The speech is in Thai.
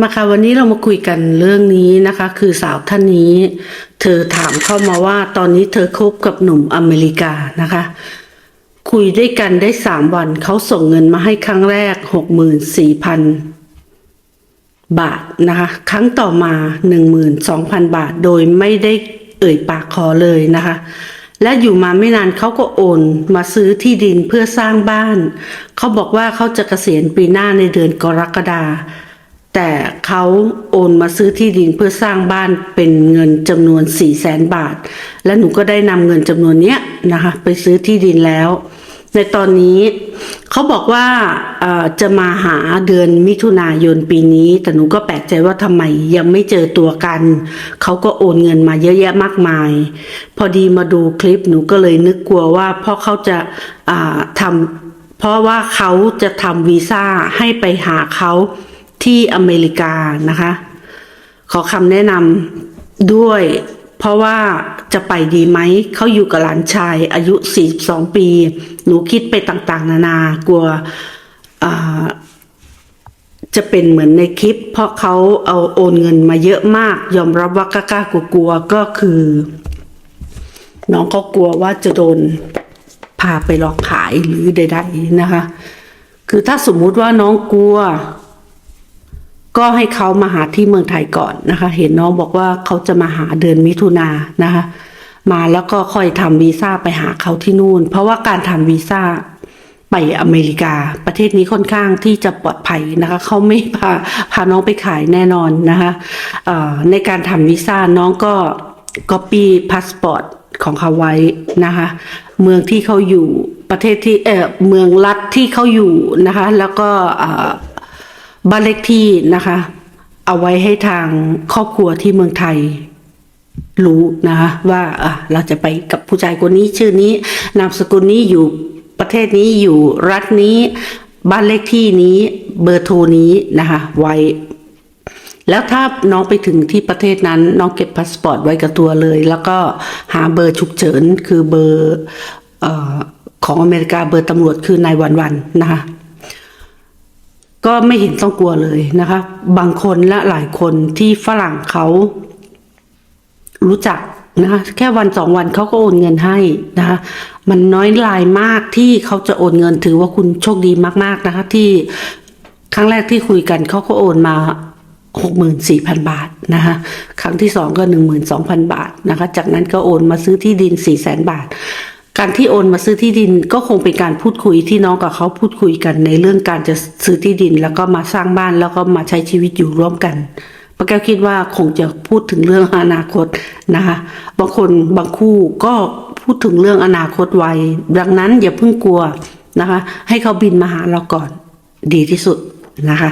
มาค่ะวันนี้เรามาคุยกันเรื่องนี้นะคะ คือสาวท่านนี้ เธอถามเข้ามาว่าตอนนี้เธอคบกับหนุ่มอเมริกานะคะ คุยด้วยกันได้สามวันเขาส่งเงินมาให้ครั้งแรกหกหมื่นสี่พันบาทนะคะ ครั้งต่อมาหนึ่งหมื่นสองพันบาทโดยไม่ได้เอ่ยปากขอเลยนะคะ และอยู่มาไม่นานเขาก็โอนมาซื้อที่ดินเพื่อสร้างบ้าน เขาบอกว่าเขาจะเกษียณปีหน้าในเดือนกรกฎา แต่เขาโอนมาซื้อที่ดินเพื่อสร้างบ้านเป็นเงินจำนวน4ี่แสนบาท และหนูก็ได้นำเงินจำนวนเนี้ยนะคะไปซื้อที่ดินแล้ว ในตอนนี้เขาบอกว่าจะมาหาเดือนมิถุนายนปีนี้ แต่หนูก็แปลกใจว่าทำไมยังไม่เจอตัวกัน เขาก็โอนเงินมาเยอะแยะมากมาย พอดีมาดูคลิปหนูก็เลยนึกกลัวว่าพราะเขาจะาทำเพราะว่าเขาจะทำวีซ่าให้ไปหาเขา ที่อเมริกานะคะ ขอคำแนะนำด้วย เพราะว่าจะไปดีไหม เขาอยู่กับหลานชายอายุ 42 ปี หนูคิดไปต่างๆ นานากลัวจะเป็นเหมือนในคลิป เพราะเขาเอาโอนเงินมาเยอะมาก ยอมรับว่ากล้ากลัวๆก็คือ น้องก็กลัวว่าจะโดนพาไปหลอกขายหรือใด ๆ นะคะ คือถ้าสมมุติว่าน้องกลัว ก็ให้เขามาหาที่เมืองไทยก่อนนะคะ เห็นน้องบอกว่าเขาจะมาหาเดือนมิถุนานะคะ มาแล้วก็ค่อยทำวีซ่าไปหาเขาที่นู่น เพราะว่าการทำวีซ่าไปอเมริกา ประเทศนี้ค่อนข้างที่จะปลอดภัยนะคะ เขาไม่พาพาน้องไปขายแน่นอนนะคะในการทำวีซ่าน้องก็ก๊อปปี้พาสปอร์ตของเขาไว้นะคะ เมืองที่เขาอยู่ประเทศที่เออเมืองรัฐที่เขาอยู่นะคะ แล้วก็ บ้านเลขที่นะคะ เอาไว้ให้ทางครอบครัวที่เมืองไทยรู้นะคะว่าอะเราจะไปกับผู้ชายคนนี้ชื่อนี้ นามสกุลนี้อยู่ประเทศนี้อยู่รัฐนี้ บ้านเลขที่นี้เบอร์โทรนี้นะคะไว้ แล้วถ้าน้องไปถึงที่ประเทศนั้น น้องเก็บพาสปอร์ตไว้กับตัวเลย แล้วก็หาเบอร์ฉุกเฉินคือเบอร์อของอเมริกาเบอร์ตำรวจคือนายวันวันนะคะ ก็ไม่เห็นต้องกลัวเลยนะคะ บางคนและหลายคนที่ฝรั่งเขารู้จักนะคะแค่วันสองวันเขาก็โอนเงินให้นะคะมันน้อยรายมากที่เขาจะโอนเงินถือว่าคุณโชคดีมาก ๆนะคะ ที่ครั้งแรกที่คุยกันเขาก็โอนมาหกหมื่นสี่พันบาทนะคะครั้งที่สองก็หนึ่งหมื่นสองพันบาทนะคะ จากนั้นก็โอนมาซื้อที่ดินสี่แสนบาท การที่โอนมาซื้อที่ดินก็คงเป็นการพูดคุยที่น้องกับเขาพูดคุยกันในเรื่องการจะซื้อที่ดิน แล้วก็มาสร้างบ้านแล้วก็มาใช้ชีวิตอยู่ร่วมกันป้าแก้วคิดว่าคงจะพูดถึงเรื่องอนาคตนะคะบางคนบางคู่ก็พูดถึงเรื่องอนาคตไวดังนั้นอย่าเพิ่งกลัวนะคะ ให้เขาบินมาหาเราก่อนดีที่สุดนะคะ